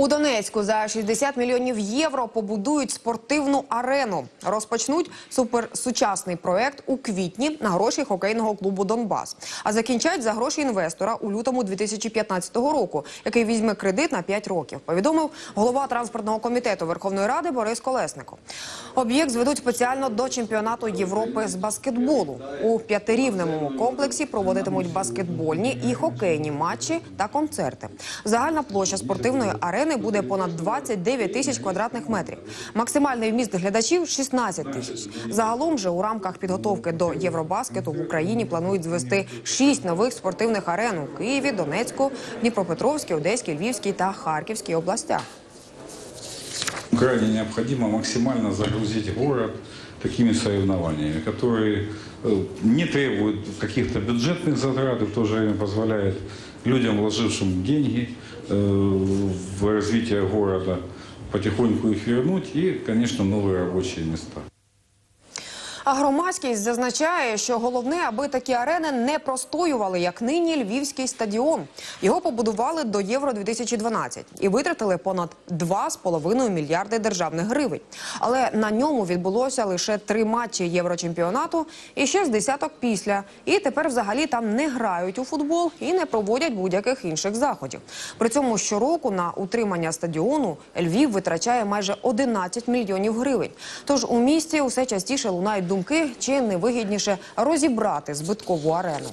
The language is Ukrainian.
У Донецьку за 60 мільйонів євро побудують спортивну арену. Розпочнуть суперсучасний проект у квітні на гроші хокейного клубу Донбас. А закінчать за гроші інвестора у лютому 2015 року, який візьме кредит на 5 років. Повідомив голова транспортного комітету Верховної Ради Борис Колеснико. Об'єкт зведуть спеціально до чемпіонату Європи з баскетболу. У п'ятирівневому комплексі проводитимуть баскетбольні і хокейні матчі та концерти. Загальна площа спортивної арени буде понад 29 тисяч квадратних метрів. Максимальний вміст глядачів 16 тисяч. Загалом же у рамках підготовки до Євробаскету в Україні планують звести шість нових спортивних арен у Києві, Донецьку, Дніпропетровській, Одеській, Львівській та Харківській областях. Крайне необходимо максимально загрузить город такими соревнованиями, которые э, не требуют каких-то бюджетных затрат и в то же время позволяют людям, вложившим деньги э, в развитие города, потихоньку их вернуть и, конечно, новые рабочие места. А громадськість зазначає, що головне, аби такі арени не простоювали, як нині Львівський стадіон. Його побудували до Євро 2012 і витратили понад 2,5 мільярди державних гривень. Але на ньому відбулося лише три матчі Єврочемпіонату і ще з десяток після. І тепер взагалі там не грають у футбол і не проводять будь-яких інших заходів. При цьому щороку на утримання стадіону Львів витрачає майже 11 мільйонів гривень. Тож у місті усе частіше лунають думки, чи не вигідніше розібрати збиткову арену.